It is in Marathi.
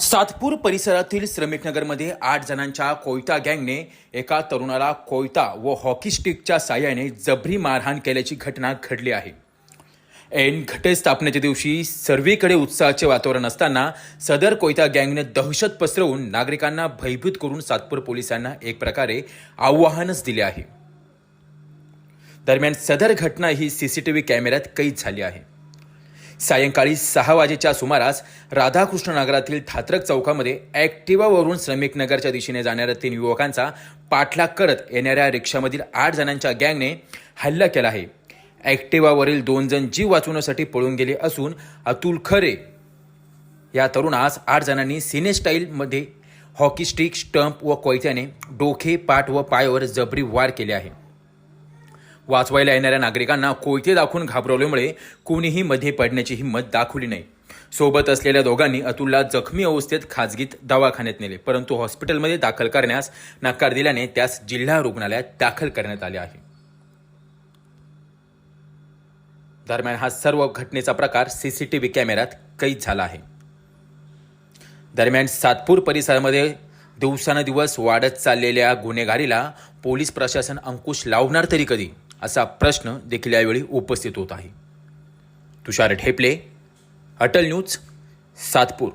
सातपूर परिसरातील श्रमिकनगरमध्ये आठ जणांच्या कोयता गँगने एका तरुणाला कोयता व हॉकी स्टिकच्या साह्याने जबरी मारहाण केल्याची घटना घडली आहे. ऐन घटस्थापनेच्या दिवशी सर्वीकडे उत्साहाचे वातावरण असताना सदर कोयता गँगने दहशत पसरवून नागरिकांना भयभीत करून सातपूर पोलिसांना एक प्रकारे आव्हानच दिले आहे. दरम्यान सदर घटना ही सीसीटीव्ही कॅमेऱ्यात कैद झाली आहे. सायंकाळी सहा वाजेच्या सुमारास राधाकृष्ण नगरातील थात्रक चौकामध्ये ॲक्टिवावरून श्रमिक नगरच्या दिशेने जाणाऱ्या तीन युवकांचा पाठलाग करत येणाऱ्या रिक्षामधील आठ जणांच्या गँगने हल्ला केला आहे. ॲक्टिवावरील दोन जण जीव वाचवण्यासाठी पळून गेले असून अतुल खरे या तरुणास आठ जणांनी सिने स्टाईलमध्ये हॉकी स्टिक स्टंप व कोयत्याने डोके पाठ व पायावर जबरी वार केले आहे. वाचवायला येणाऱ्या नागरिकांना कोयते दाखवून घाबरवल्यामुळे कोणीही मध्ये पडण्याची हिंमत दाखवली नाही. सोबत असलेल्या दोघांनी अतुलला जखमी अवस्थेत खाजगीत दवाखान्यात नेले परंतु हॉस्पिटलमध्ये दाखल करण्यास नकार दिल्याने त्यास जिल्हा रुग्णालयात दाखल करण्यात आले आहे. दरम्यान हा सर्व घटनेचा प्रकार सीसीटीव्ही कॅमेऱ्यात कैद झाला आहे. दरम्यान सातपूर परिसरामध्ये दिवसानुदिवस वाढत चाललेल्या गुन्हेगारीला पोलीस प्रशासन अंकुश लावणार तरी कधी? असा प्रश्न देखील यावेळी उपस्थित होत आहे. तुषार ढेपले अटल न्यूज सातपूर.